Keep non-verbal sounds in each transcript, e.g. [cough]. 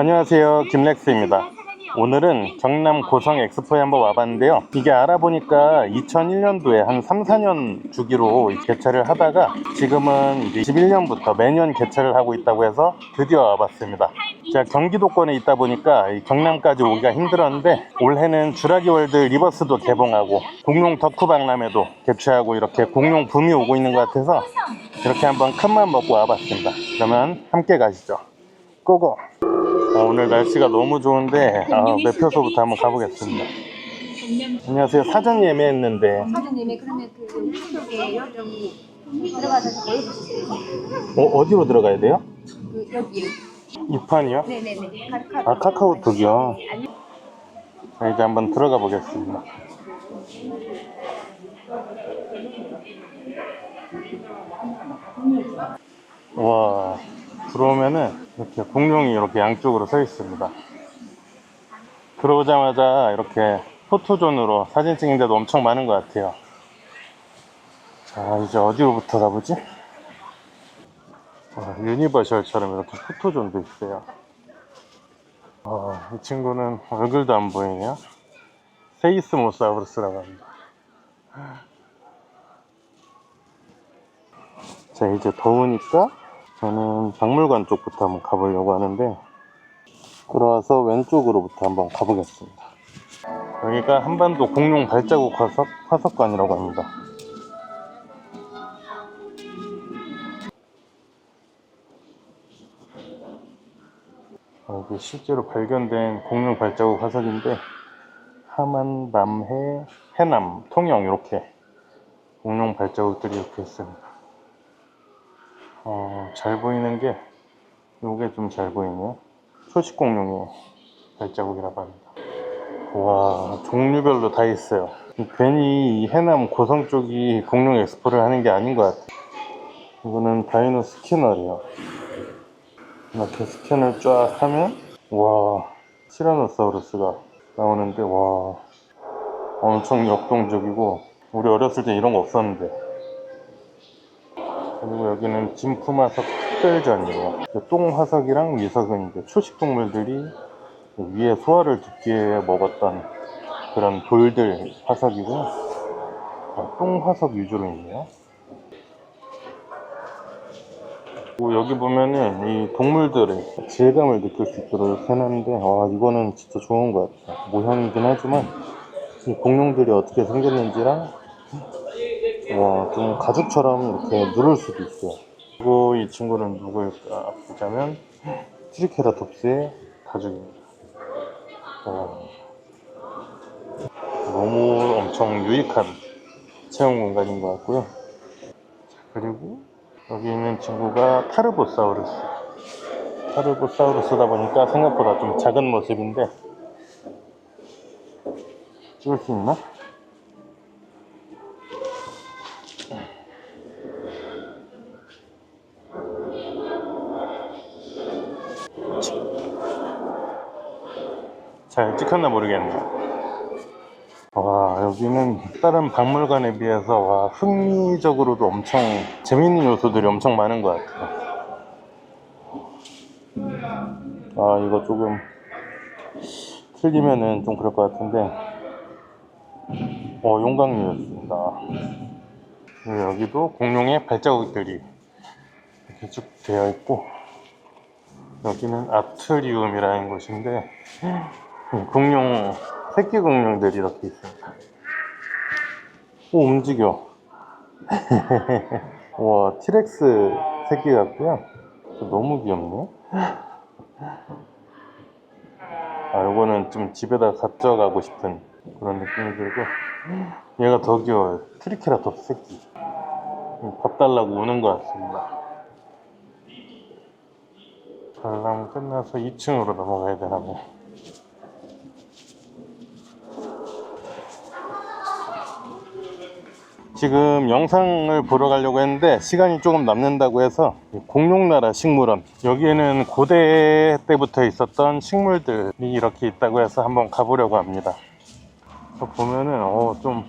안녕하세요. 김렉스입니다. 오늘은 경남 고성 엑스포에 한번 와봤는데요. 이게 알아보니까 2001년도에 한 3, 4년 주기로 개최를 하다가 지금은 이제 21년부터 매년 개최를 하고 있다고 해서 드디어 와봤습니다. 제가 경기도권에 있다 보니까 이 경남까지 오기가 힘들었는데 올해는 주라기 월드 리버스도 개봉하고 공룡 덕후 박람회도 개최하고 이렇게 공룡 붐이 오고 있는 것 같아서 이렇게 한번 큰맘 먹고 와봤습니다. 그러면 함께 가시죠. 고고 어, 오늘 날씨가 너무 좋은데 아, 매표소부터 한번 가보겠습니다 안녕하세요 사전 예매했는데 사장님이 그러면 그 쪽에 들어가서. 어, 어디로 들어가야 돼요? 그 여기요. 이 판이요? 네네네. 카카. 아 카카오톡이요 자 이제 한번 들어가 보겠습니다 와 들어오면은 이렇게 공룡이 이렇게 양쪽으로 서 있습니다 들어오자마자 이렇게 포토존으로 사진 찍는 데도 엄청 많은 것 같아요 자 이제 어디로부터 가보지? 와, 유니버셜처럼 이렇게 포토존도 있어요 어, 이 친구는 얼굴도 안 보이네요. 세이스모사우루스라고 합니다. 자, 이제 더우니까 저는 박물관 쪽부터 한번 가보려고 하는데, 들어와서 왼쪽으로부터 한번 가보겠습니다. 여기가 한반도 공룡 발자국 화석, 화석관이라고 합니다. 어, 이게 실제로 발견된 공룡 발자국 화석인데 하만, 남해, 해남, 통영 이렇게 공룡 발자국들이 이렇게 있습니다. 어, 잘 보이는 게 요게 좀 잘 보이네요. 초식 공룡의 발자국이라고 합니다. 와 종류별로 다 있어요. 괜히 이 해남 고성 쪽이 공룡 엑스포를 하는 게 아닌 것 같아요. 이거는 다이노 스캐너래요. 이렇게 스캔을 쫙 하면 와 티라노사우루스가 나오는데 와 엄청 역동적이고 우리 어렸을 때 이런 거 없었는데 그리고 여기는 진품화석 특별전이에요. 똥화석이랑 미석은 이제 초식동물들이 위에 소화를 깊게 먹었던 그런 돌들 화석이고 아, 똥화석 위주로 있네요. 여기 보면은 이 동물들의 질감을 느낄 수 있도록 해놨는데 와 이거는 진짜 좋은 것 같아요. 모형이긴 하지만 이 공룡들이 어떻게 생겼는지랑 와좀 가죽처럼 이렇게 누를 수도 있어요 그리고 이 친구는 누구일까 보자면 트리케라톱스의 가죽입니다 와, 너무 엄청 유익한 체험 공간인 것 같고요 그리고 여기 있는 친구가 타르보사우루스. 타르보사우루스다 보니까 생각보다 좀 작은 모습인데 찍을 수 있나? 잘 찍혔나 모르겠네. 와 여기는 다른 박물관에 비해서 와 흥미적으로도 엄청 재밌는 요소들이 엄청 많은 것 같아요. 아 이거 조금 틀리면은 좀 그럴 것 같은데. 어 용광로였습니다. 여기도 공룡의 발자국들이 이렇게 쭉 되어 있고 여기는 아트리움이라는 곳인데 공룡 새끼 공룡들이 이렇게 있습니다. 오, 움직여. [laughs] 와, 티렉스 새끼 같고요. 너무 귀엽네. 아, 요거는 좀 집에다 가져가고 싶은 그런 느낌이 들고. 얘가 더 귀여워요. 트리케라톱 새끼. 밥 달라고 우는 것 같습니다. 관람 끝나서 2층으로 넘어가야 되나 봐. 지금 영상을 보러 가려고 했는데 시간이 조금 남는다고 해서 공룡나라 식물원 여기에는 고대 때부터 있었던 식물들이 이렇게 있다고 해서 한번 가보려고 합니다. 보면은 어, 좀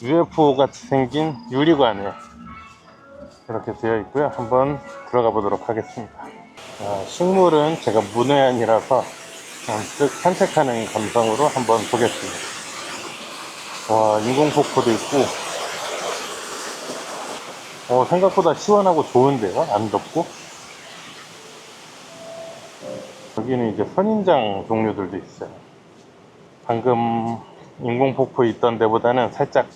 UFO 같이 생긴 유리관에 이렇게 되어 있고요. 한번 들어가 보도록 하겠습니다. 아, 식물은 제가 문외한이라서 잔뜩 산책하는 감성으로 한번 보겠습니다. 와, 인공폭포도 있고, 어, 생각보다 시원하고 좋은데요? 안 덥고? 여기는 이제 선인장 종류들도 있어요. 방금 인공폭포 있던 데보다는 살짝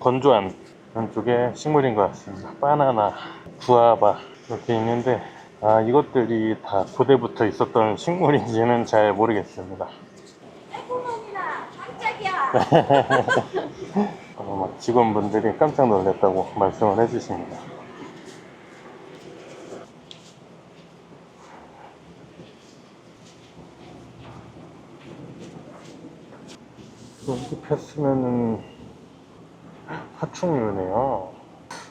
건조한 그런 쪽의 식물인 것 같습니다. 바나나, 구아바 이렇게 있는데 아 이것들이 다 고대부터 있었던 식물인지는 잘 모르겠습니다. [laughs] [laughs] 막 직원분들이 깜짝 놀랐다고 말씀을 해주십니다. 롱기 패스면은 파충류네요.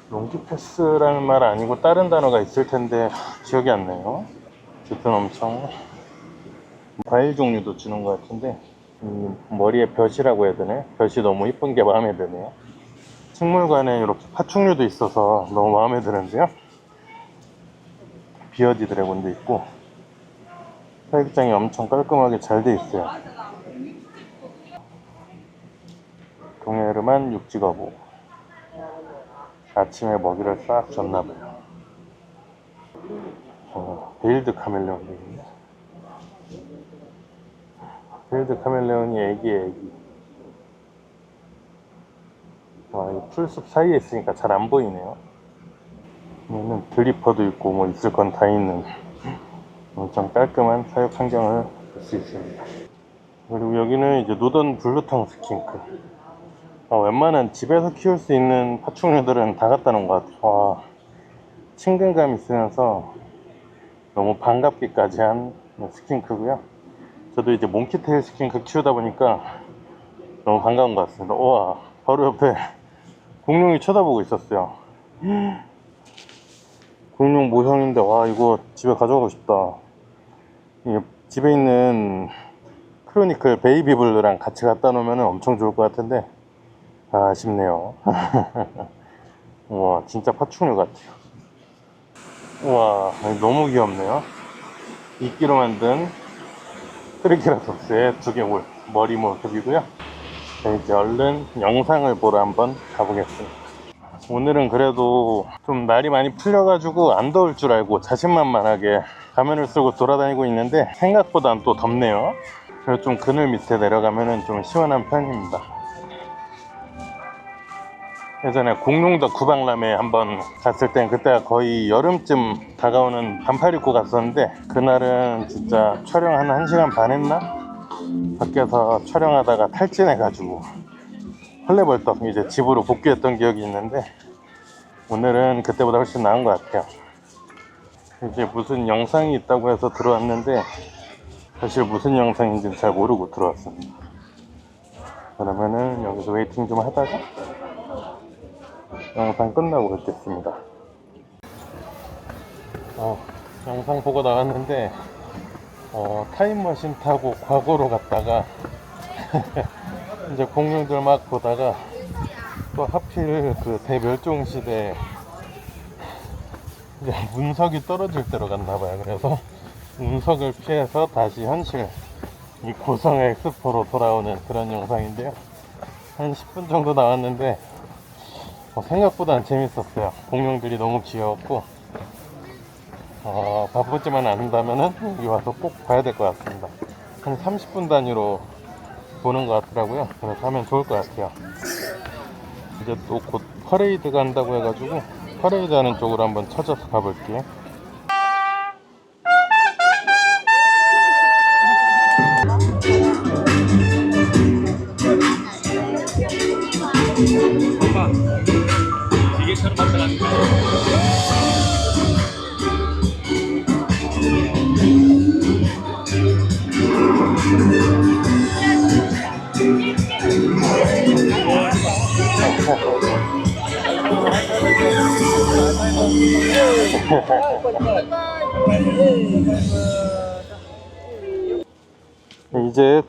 롱기 패스라는 말 아니고 다른 단어가 있을 텐데 기억이 안 나요. 어쨌든 엄청 과일 종류도 주는 것 같은데 이 머리에 벼이라고 해야 되네. 벼이 너무 이쁜 게 마음에 드네요. 식물관에 이렇게 파충류도 있어서 너무 마음에 드는데요. 비어디 드래곤도 있고 사육장이 엄청 깔끔하게 잘 돼 있어요. 동해르만 육지거부 아침에 먹이를 싹 줬나봐요. 어, 베일드 카멜레온도 베일드 카멜레온이 애기에 애기. 와, 이 풀숲 사이에 있으니까 잘 안 보이네요. 얘는 드리퍼도 있고 뭐 있을 건 다 있는 엄청 깔끔한 사육 환경을 볼 수 있습니다. 그리고 여기는 이제 노던 블루텅 스킨크. 어, 웬만한 집에서 키울 수 있는 파충류들은 다 놓은 것 같아요. 와, 친근감 있으면서 너무 반갑기까지 한 스킨크고요. 저도 이제 몽키테일 스킨크 키우다 보니까 너무 반가운 것 같습니다. 우와, 바로 옆에 공룡이 쳐다보고 있었어요. [gasps] 공룡 모형인데, 와, 이거 집에 가져가고 싶다. 집에 있는 크로니클 베이비 블루랑 같이 갖다 놓으면 엄청 좋을 것 같은데, 아, 아쉽네요. [laughs] 우와, 진짜 파충류 같아요. 우와, 너무 귀엽네요. 이끼로 만든 트리케라톱스의 두개골 머리 모습이고요. 자, 이제 얼른 영상을 보러 한번 가보겠습니다. 오늘은 그래도 좀 날이 많이 풀려가지고 안 더울 줄 알고 자신만만하게 가면을 쓰고 돌아다니고 있는데 생각보단 또 덥네요. 그래서 좀 그늘 밑에 내려가면은 좀 시원한 편입니다. 예전에 공룡덕 구박람회 한번 갔을 땐 그때가 거의 여름쯤 다가오는 반팔 입고 갔었는데 그날은 진짜 촬영 한 1시간 반 했나? 밖에서 촬영하다가 탈진해가지고 헐레벌떡 이제 집으로 복귀했던 기억이 있는데 오늘은 그때보다 훨씬 나은 것 같아요. 이제 무슨 영상이 있다고 해서 들어왔는데 사실 무슨 영상인지는 잘 모르고 들어왔습니다. 그러면은 여기서 웨이팅 좀 하다가 영상 끝나고 뵙겠습니다. 어, 영상 보고 나왔는데 어, 타임머신 타고 과거로 갔다가 [laughs] 이제 공룡들 막 보다가 또 하필 그 대멸종 시대 이제 운석이 떨어질 때로 갔나 봐요. 그래서 운석을 피해서 다시 현실 이 고성 엑스포로 돌아오는 그런 영상인데요. 한 10분 정도 나왔는데 어, 생각보다 재밌었어요. 공룡들이 너무 귀여웠고 어, 바쁘지만 않다면은 여기 와서 꼭 봐야 될 것 같습니다. 한 30분 단위로 보는 것 같더라고요. 그래서 하면 좋을 것 같아요. 이제 또 곧 퍼레이드 간다고 해가지고 퍼레이드 하는 쪽으로 한번 찾아서 가볼게요.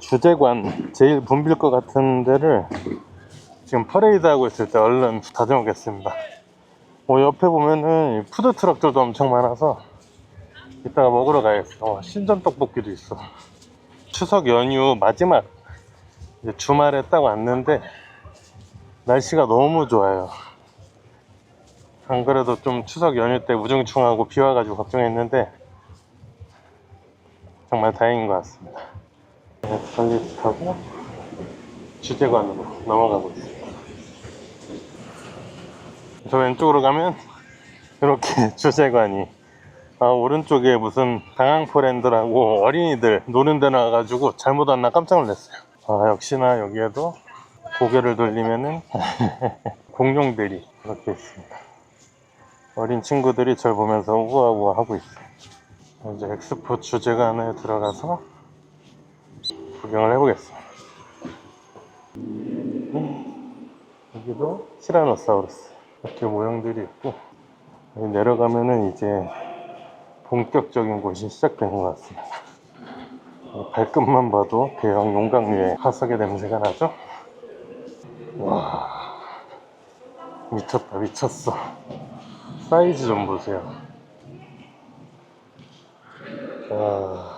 주재관 제일 붐빌 것 같은 데를 지금 퍼레이드 하고 있을 때 얼른 다녀오겠습니다. 어, 옆에 보면은 푸드 트럭들도 엄청 많아서 이따가 먹으러 가야겠어. 어, 신전 떡볶이도 있어. 추석 연휴 마지막 주말에 딱 왔는데 날씨가 너무 좋아요. 안 그래도 좀 추석 연휴 때 우중충하고 비 와가지고 걱정했는데 정말 다행인 것 같습니다. 타고 주제관으로 넘어가고 있습니다. 저 왼쪽으로 가면 이렇게 [laughs] 주제관이 아, 오른쪽에 무슨 당항포랜드라고 어린이들 노는 데 나와가지고 잘못 왔나 깜짝 놀랐어요. 아, 역시나 여기에도 고개를 돌리면은 [laughs] 공룡들이 이렇게 있습니다. 어린 친구들이 절 보면서 우아우아 하고 있어요. 이제 엑스포 주제관에 들어가서 구경을 해보겠습니다. 음, 여기도 티라노사우루스 이렇게 모형들이 있고 여기 내려가면은 이제 본격적인 곳이 시작되는 것 같습니다. 어, 발끝만 봐도 대형 용광류의 화석의 냄새가 나죠? 와 미쳤다 미쳤어 사이즈 좀 보세요 와,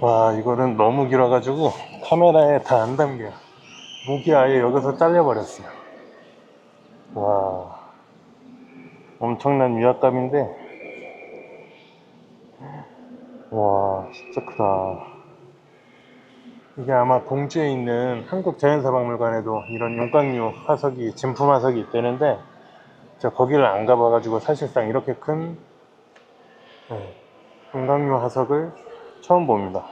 와 이거는 너무 길어가지고 카메라에 다 안 담겨요. 목이 아예 여기서 잘려버렸어요. 와 엄청난 위압감인데. 와 진짜 크다. 이게 아마 공주에 있는 한국자연사박물관에도 이런 용광류 화석이 진품 화석이 있다는데 제가 거기를 안 가봐가지고 사실상 이렇게 큰 네, 용광류 화석을 처음 봅니다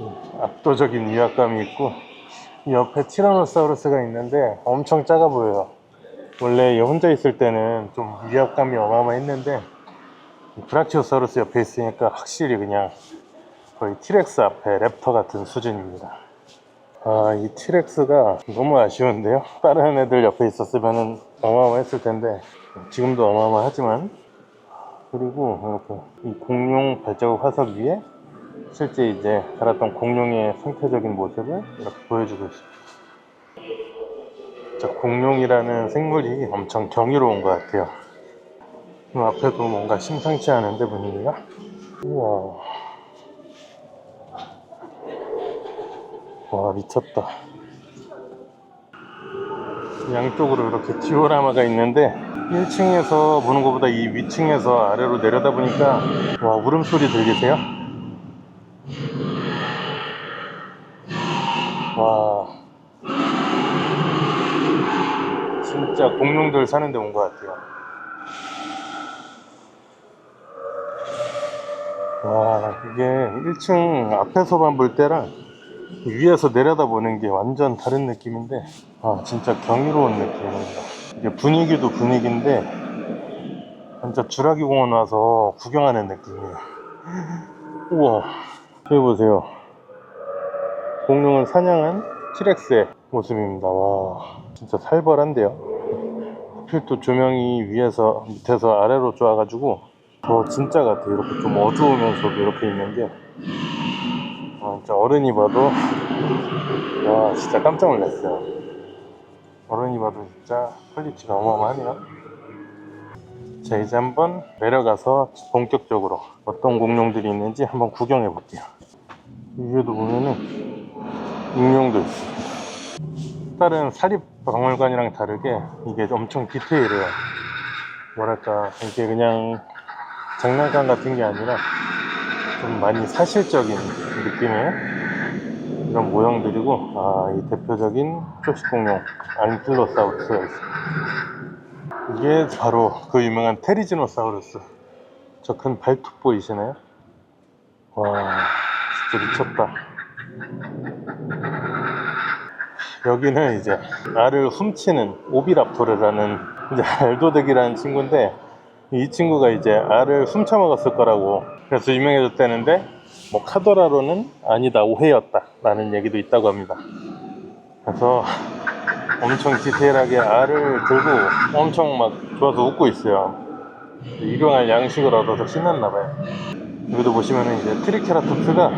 음, 압도적인 위압감이 있고 이 옆에 티라노사우루스가 있는데 엄청 작아 보여요 원래 얘 혼자 있을 때는 좀 위압감이 어마어마했는데 이 브라키오사우루스 옆에 있으니까 확실히 그냥 거의 티렉스 앞에 랩터 같은 수준입니다. 아, 이 티렉스가 너무 아쉬운데요? 다른 애들 옆에 있었으면 어마어마했을 텐데 지금도 어마어마하지만 그리고 이렇게 이 공룡 발자국 화석 위에 실제 이제 자랐던 공룡의 생태적인 모습을 이렇게 보여주고 있습니다. 진짜 공룡이라는 생물이 엄청 경이로운 것 같아요. 이 앞에도 뭔가 심상치 않은데 분위기가? 우와. 와, 미쳤다. 양쪽으로 이렇게 디오라마가 있는데 1층에서 보는 것보다 이 위층에서 아래로 내려다 보니까 와, 울음소리 들리세요? 와. 진짜 공룡들 사는 데 온 것 같아요. 와, 이게 1층 앞에서만 볼 때랑 위에서 내려다 보는 게 완전 다른 느낌인데, 아, 진짜 경이로운 느낌입니다. 이게 분위기도 분위기인데, 진짜 주라기 공원 와서 구경하는 느낌이에요. 우와, 여기 보세요. 공룡을 사냥한 티렉스의 모습입니다. 와, 진짜 살벌한데요. 하필 또 조명이 위에서 밑에서 아래로 쏘아가지고 더 진짜 같아. 이렇게 좀 어두우면서도 이렇게 있는 게. 아, 진짜 어른이 봐도 와 진짜 깜짝 놀랐어요. 어른이 봐도 진짜 퀄리티가 어마어마하네요. 자 이제 한번 내려가서 본격적으로 어떤 공룡들이 있는지 한번 구경해 볼게요. 위에도 보면은 익룡도 있습니다. 다른 사립박물관이랑 다르게 이게 엄청 디테일해요. 뭐랄까 이게 그냥 장난감 같은 게 아니라 좀 많이 사실적인 느낌의 이런 모형들이고 아, 이 대표적인 초식공룡 안킬로사우루스가 있습니다. 이게 바로 그 유명한 테리지노사우루스 저 큰 발톱 보이시나요? 와 진짜 미쳤다 여기는 이제 알을 훔치는 오비랍토르라는 이제 알도덱이라는 친구인데 이 친구가 이제 알을 훔쳐 먹었을 거라고 그래서 유명해졌다는데 뭐 카도라로는 아니다 오해였다 라는 얘기도 있다고 합니다. 그래서 엄청 디테일하게 알을 들고 엄청 막 좋아서 웃고 있어요. 일용할 양식을 얻어서 신났나 봐요. 여기도 보시면은 이제 트리케라톱스가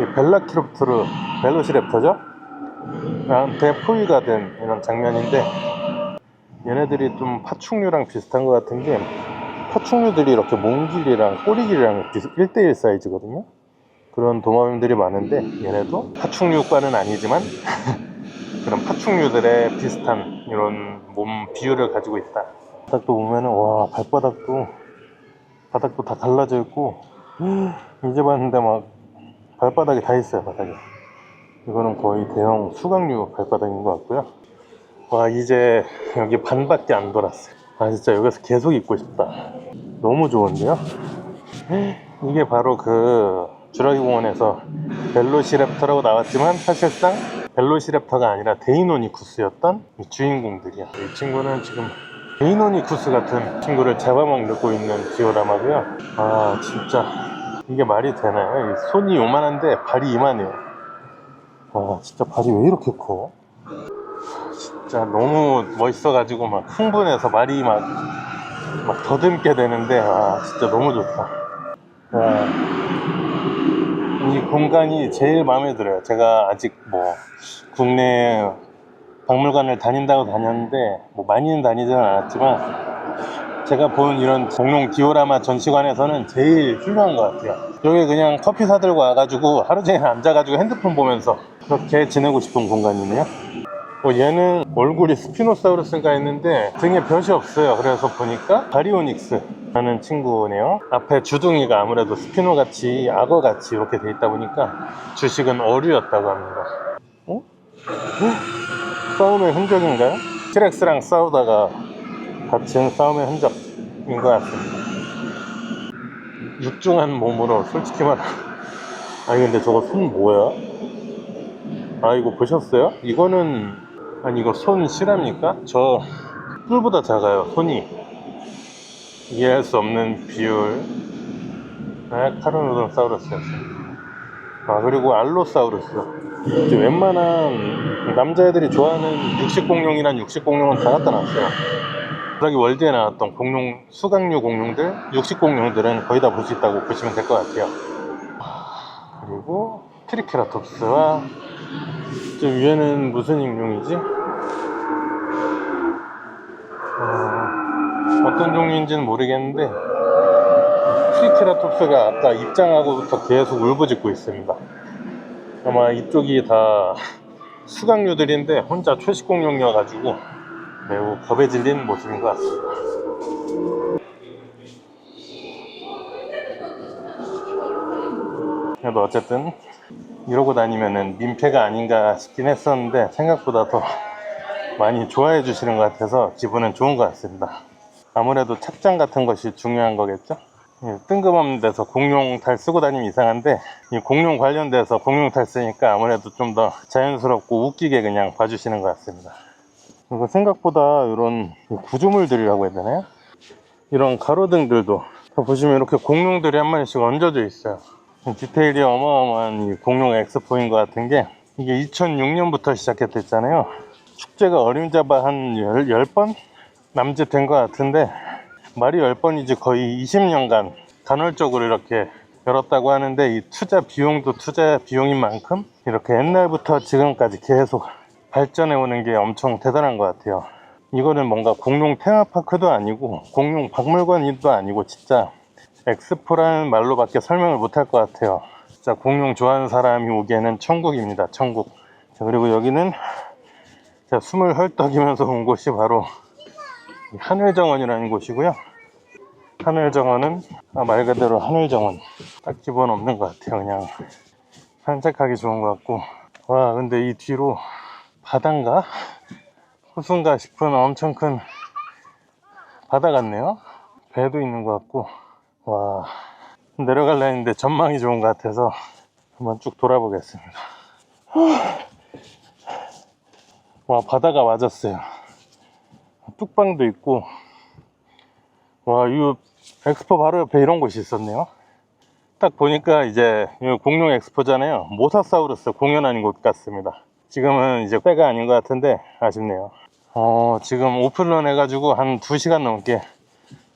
이 벨라키롭트르 벨로시랩터죠 포위가 된 이런 장면인데 얘네들이 좀 파충류랑 비슷한 것 같은 게 파충류들이 이렇게 몸길이랑 꼬리 길이랑 1대1 사이즈거든요. 그런 도마뱀들이 많은데 얘네도 파충류과는 아니지만 [laughs] 그런 파충류들의 비슷한 이런 몸 비율을 가지고 있다. 바닥도 보면은 와 발바닥도 바닥도 다 갈라져 있고 이제 봤는데 막 발바닥이 다 있어요 바닥에. 이거는 거의 대형 수강류 발바닥인 것 같고요. 와 이제 여기 반밖에 안 돌았어요. 아 진짜 여기서 계속 있고 싶다. 너무 좋은데요? 이게 바로 그 주라기 공원에서 벨로시랩터라고 나왔지만 사실상 벨로시랩터가 아니라 데이노니쿠스였던 이 주인공들이야. 이 친구는 지금 데이노니쿠스 같은 친구를 잡아먹고 있는 디오라마고요. 아 진짜 이게 말이 되나요? 이 손이 요만한데 발이 이만해요. 와 진짜 발이 왜 이렇게 커? 진짜 너무 멋있어가지고 막 흥분해서 말이 막, 막 더듬게 되는데 아 진짜 너무 좋다. 와, 이 공간이 제일 마음에 들어요. 제가 아직 뭐 국내 박물관을 다닌다고 다녔는데 뭐 많이는 다니지는 않았지만 제가 본 이런 공룡 디오라마 전시관에서는 제일 훌륭한 것 같아요. 여기 그냥 커피 사들고 와가지고 하루 종일 앉아가지고 핸드폰 보면서 그렇게 지내고 싶은 공간이네요. 어, 얘는 얼굴이 스피노사우루스인가 했는데 등에 벼이 없어요. 그래서 보니까 바리오닉스 라는 친구네요. 앞에 주둥이가 아무래도 스피노같이 악어같이 이렇게 돼 있다 보니까 주식은 어류였다고 합니다. 어? 어? 싸움의 흔적인가요? 티렉스랑 싸우다가 다친 싸움의 흔적인 것 같습니다. 육중한 몸으로 솔직히 말 아니 근데 저거 손 뭐야? 아 이거 보셨어요? 이거는 아니 이거 손 실합니까? 저 뿔보다 작아요 손이 이해할 수 없는 비율 아 카르노돈사우루스였어요 아 그리고 알로사우루스 이제 웬만한 남자애들이 좋아하는 육식공룡이란 육식공룡은 다 갖다 놨어요 여기 월드에 나왔던 공룡 수강류 공룡들 육식 공룡들은 거의 다 볼 수 있다고 보시면 될 것 같아요 그리고 트리케라톱스와 저 위에는 무슨 익룡이지? 어, 어떤 종류인지는 모르겠는데 트리케라톱스가 아까 입장하고부터 계속 울부짖고 있습니다. 아마 이쪽이 다 수강류들인데 혼자 초식 공룡이어가지고 매우 겁에 질린 모습인 것 같습니다. 그래도 어쨌든 이러고 다니면은 민폐가 아닌가 싶긴 했었는데 생각보다 더 많이 좋아해 주시는 것 같아서 기분은 좋은 것 같습니다. 아무래도 착장 같은 것이 중요한 거겠죠? 예, 뜬금없는 데서 공룡 탈 쓰고 다니면 이상한데 이 공룡 관련돼서 공룡 탈 쓰니까 아무래도 좀 더 자연스럽고 웃기게 그냥 봐주시는 것 같습니다. 그리고 생각보다 이런 구조물들이라고 해야 되나요? 이런 가로등들도 다 보시면 이렇게 공룡들이 한 마리씩 얹어져 있어요. 디테일이 어마어마한 이 공룡 엑스포인 것 같은 게 이게 2006년부터 시작했댔잖아요. 축제가 어림잡아 한 10, 10 번 남짓 된 것 같은데 말이 10번이지 거의 20년간 간헐적으로 이렇게 열었다고 하는데 이 투자 비용도 투자 비용인 만큼 이렇게 옛날부터 지금까지 계속 발전해 오는 게 엄청 대단한 것 같아요. 이거는 뭔가 공룡 테마파크도 아니고 공룡 박물관도 아니고 진짜 엑스포라는 말로밖에 설명을 못할 것 같아요. 진짜 공룡 좋아하는 사람이 오기에는 천국입니다. 천국. 자, 그리고 여기는 제가 숨을 헐떡이면서 온 곳이 바로 이 하늘정원이라는 곳이고요. 하늘정원은 아, 말 그대로 하늘정원. 딱 없는 것 같아요. 그냥 산책하기 좋은 것 같고. 와, 근데 이 뒤로 바다인가? 호수인가 싶은 엄청 큰 바다 같네요. 배도 있는 것 같고. 와. 내려갈라 했는데 전망이 좋은 것 같아서 한번 쭉 돌아보겠습니다. 와 바다가 맞았어요. 뚝방도 있고. 와 이거 엑스포 바로 옆에 이런 곳이 있었네요. 딱 보니까 이제 공룡 엑스포잖아요. 모사사우루스 공연하는 곳 같습니다 지금은 이제 빼가 아닌 것 같은데 아쉽네요. 어, 지금 오픈런 해가지고 한 2시간 넘게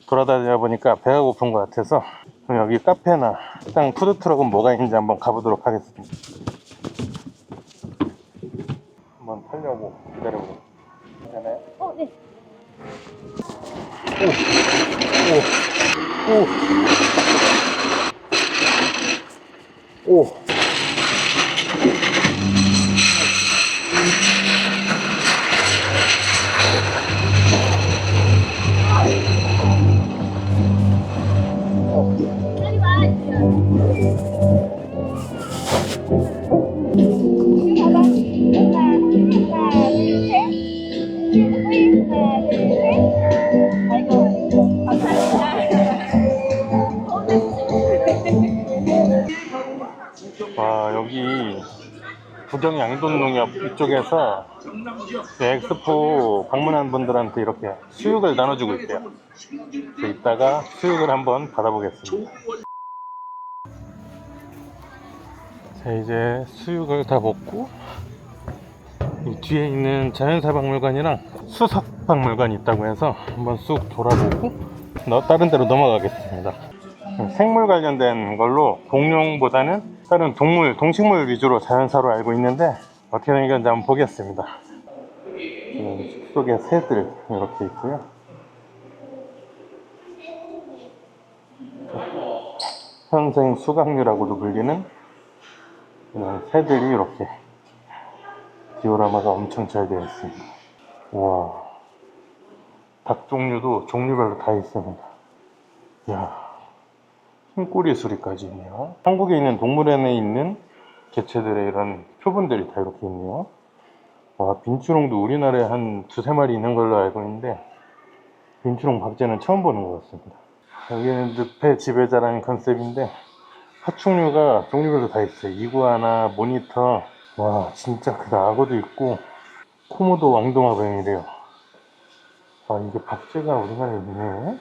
돌아다니다 보니까 배가 고픈 것 같아서 그럼 여기 카페나 식당 푸드트럭은 뭐가 있는지 한번 가보도록 하겠습니다. 한번 타려고 기다려보겠습니다 괜찮아요? 어, 네. 오, 오, 오, 오. 부경 양돈농협 이쪽에서 그 엑스포 방문한 분들한테 이렇게 수육을 나눠주고 있대요. 그래서 이따가 수육을 한번 받아보겠습니다. 자 이제 수육을 다 먹고 이 뒤에 있는 자연사 박물관이랑 수석 박물관이 있다고 해서 한번 쑥 돌아보고 너 다른 데로 넘어가겠습니다. 생물 관련된 걸로 공룡보다는 다른 동물, 동식물 위주로 자연사로 알고 있는데 어떻게 된 건지 한번 보겠습니다. 숲속에 새들 이렇게 있고요. 현생 수강류라고도 불리는 이런 새들이 이렇게 디오라마가 엄청 잘 되어 있습니다. 와, 닭 종류도 종류별로 다 있습니다. 이야. 흰꼬리 수리까지 있네요. 한국에 있는 동물원에 있는 개체들의 이런 표본들이 다 이렇게 있네요. 와, 빈추롱도 우리나라에 한 두세 마리 있는 걸로 알고 있는데, 빈추롱 박제는 처음 보는 것 같습니다. 여기는 늪의 지배자라는 컨셉인데, 파충류가 종류별로 다 있어요. 이구아나, 모니터, 와, 진짜 크다. 악어도 있고, 코모도 왕동화뱀이래요. 아, 이게 박제가 우리나라에 있네.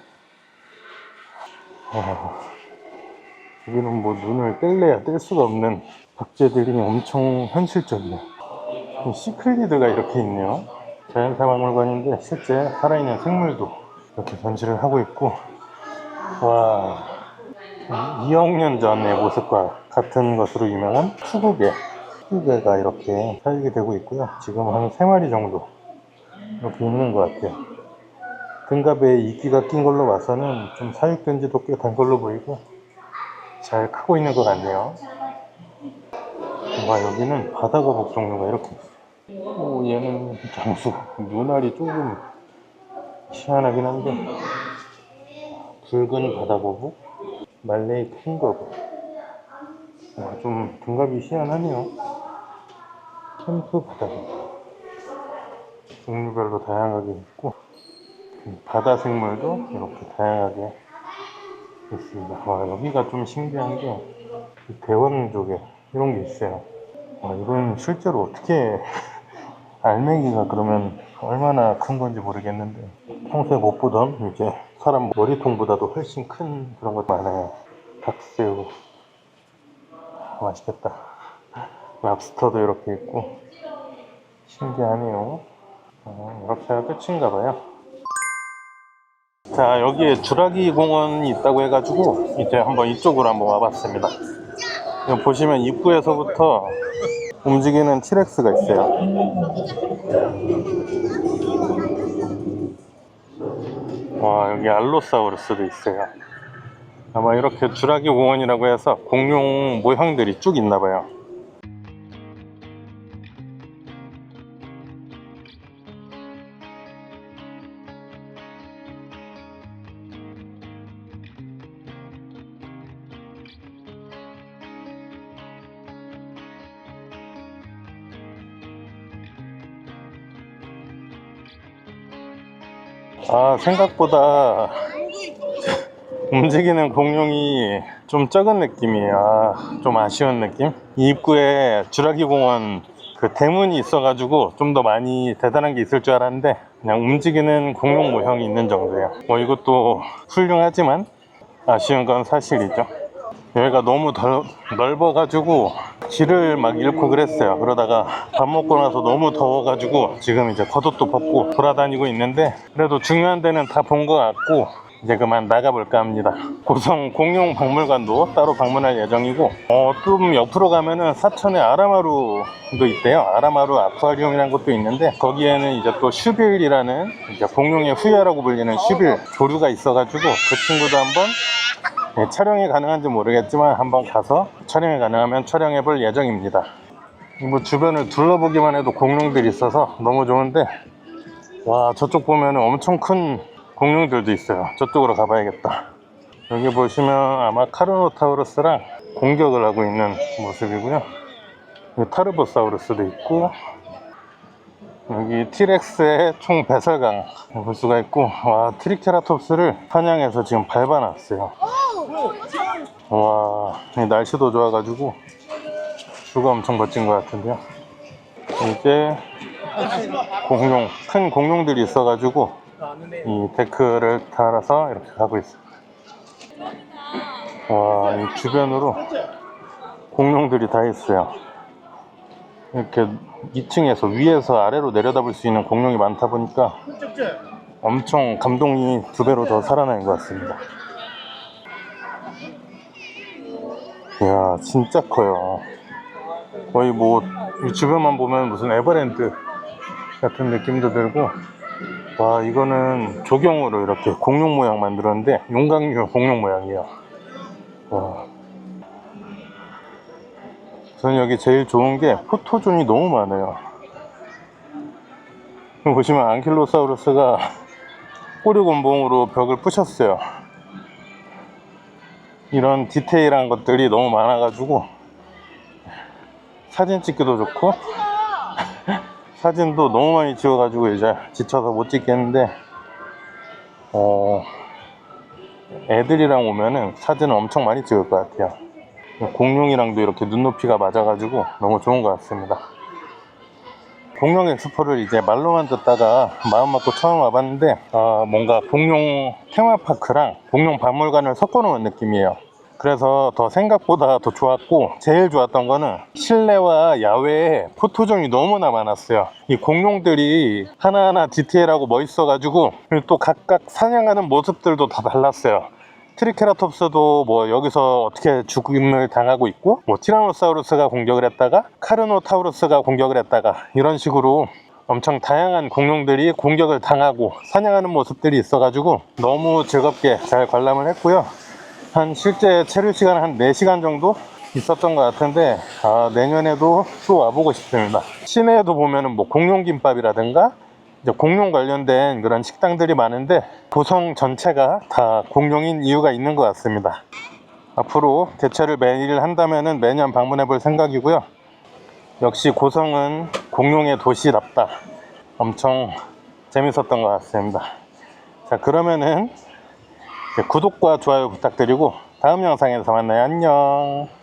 와. 여기는 뭐 눈을 뗄래야 뗄 수가 없는 박제들이 엄청 현실적이에요. 이 시클리드가 이렇게 있네요. 자연사박물관인데 실제 살아있는 생물도 이렇게 전시를 하고 있고 와 2억 년 전의 모습과 같은 것으로 유명한 수국에 수국에가 이렇게 살게 되고 있고요. 지금 한 3마리 정도 이렇게 있는 것 같아요. 등갑에 이끼가 낀 걸로 봐서는 좀 사육된 지도 꽤 된 걸로 보이고 잘 크고 있는 것 같네요. 와, 여기는 바다거북 종류가 이렇게. 오, 얘는 장수. 눈알이 조금 희한하긴 한데. 붉은 바다거북, 말레이 큰 거북. 와, 좀 등갑이 희한하네요. 캠프 바다거북. 종류별로 다양하게 있고, 바다 생물도 이렇게 다양하게 있습니다. 와, 여기가 좀 신기한 게, 이 대왕조개, 이런 게 있어요. 와, 이건 실제로 어떻게, [laughs] 알맹이가 그러면 얼마나 큰 건지 모르겠는데, 평소에 못 보던, 이제, 사람 머리통보다도 훨씬 큰 그런 것 많아요. 닭새우. 맛있겠다. 랍스터도 이렇게 있고, 신기하네요. 어, 이렇게 끝인가 봐요. 자 여기에 주라기 공원이 있다고 해가지고 이제 한번 이쪽으로 한번 와봤습니다. 보시면 입구에서부터 움직이는 티렉스가 있어요. 와 여기 알로사우루스도 있어요. 아마 이렇게 주라기 공원이라고 해서 공룡 모형들이 쭉 있나봐요 아 생각보다 [laughs] 움직이는 공룡이 좀 적은 느낌이에요. 아, 좀 아쉬운 느낌? 이 입구에 주라기 공원 그 대문이 있어가지고 좀 더 많이 대단한 게 있을 줄 알았는데 그냥 움직이는 공룡 모형이 있는 정도예요. 뭐 이것도 훌륭하지만 아쉬운 건 사실이죠. 여기가 너무 덜- 넓어가지고 길을 막 잃고 그랬어요. 그러다가 밥 먹고 나서 너무 더워가지고 지금 이제 겉옷도 벗고 돌아다니고 있는데 그래도 중요한 데는 다 본 것 같고 이제 그만 나가볼까 합니다. 고성 공룡 박물관도 따로 방문할 예정이고, 어, 좀 옆으로 가면은 사천에 아라마루도 있대요. 아라마루 아쿠아리움이라는 것도 있는데, 거기에는 이제 또 슈빌이라는 이제 공룡의 후예라고 불리는 슈빌 조류가 있어가지고, 그 친구도 한번 네, 촬영이 가능한지 모르겠지만 한번 가서 촬영이 가능하면 촬영해 볼 예정입니다. 뭐 주변을 둘러보기만 해도 공룡들이 있어서 너무 좋은데 와 저쪽 보면 엄청 큰 공룡들도 있어요. 저쪽으로 가봐야겠다. 여기 보시면 아마 카르노타우루스랑 공격을 하고 있는 모습이고요. 타르보사우루스도 있고 여기 티렉스의 총 배설강 볼 수가 있고 와 트리케라톱스를 사냥해서 지금 밟아놨어요 와이 날씨도 좋아가지고 뷰가 엄청 멋진 것 같은데요. 이제 공룡 큰 공룡들이 있어가지고 이 데크를 달아서 이렇게 가고 있어요 와이 주변으로 공룡들이 다 있어요. 이렇게 2층에서 위에서 아래로 내려다볼 수 있는 공룡이 많다 보니까 엄청 감동이 두 배로 더 살아나는 것 같습니다 이야 진짜 커요. 거의 뭐이 주변만 보면 무슨 에버랜드 같은 느낌도 들고. 와 이거는 조경으로 이렇게 공룡 모양 만들었는데 용광류 [laughs] 공룡 모양이에요. 와. 저는 여기 제일 좋은 게 포토존이 너무 많아요. 보시면 안킬로사우루스가 [laughs] 꼬리곤봉으로 벽을 부셨어요 이런 디테일한 것들이 너무 많아가지고 사진 찍기도 좋고 [laughs] 사진도 너무 많이 찍어가지고 이제 지쳐서 못 찍겠는데 어 애들이랑 오면은 사진을 엄청 많이 찍을 것 같아요. 공룡이랑도 이렇게 눈높이가 맞아가지고 너무 좋은 것 같습니다 공룡 엑스포를 이제 말로만 듣다가 마음 먹고 처음 와봤는데 아, 뭔가 공룡 테마파크랑 공룡 박물관을 섞어놓은 느낌이에요. 그래서 더 생각보다 더 좋았고 제일 좋았던 거는 실내와 야외에 포토존이 너무나 많았어요. 이 공룡들이 하나하나 디테일하고 멋있어 가지고 그리고 또 각각 사냥하는 모습들도 다 달랐어요 트리케라톱스도 뭐 여기서 어떻게 죽임을 당하고 있고 뭐 티라노사우루스가 공격을 했다가 카르노타우루스가 공격을 했다가 이런 식으로 엄청 다양한 공룡들이 공격을 당하고 사냥하는 모습들이 있어가지고 너무 즐겁게 잘 관람을 했고요. 한 실제 체류 시간 한 4시간 정도 있었던 것 같은데 아, 내년에도 또 와보고 싶습니다. 시내에도 보면은 뭐 공룡김밥이라든가 공룡 관련된 그런 식당들이 많은데 고성 전체가 다 공룡인 이유가 있는 것 같습니다 앞으로 개최를 매일 한다면은 매년 방문해 볼 생각이고요 역시 고성은 공룡의 도시답다 엄청 재밌었던 것 같습니다 자 그러면은 네, 구독과 좋아요 부탁드리고 다음 영상에서 만나요. 안녕.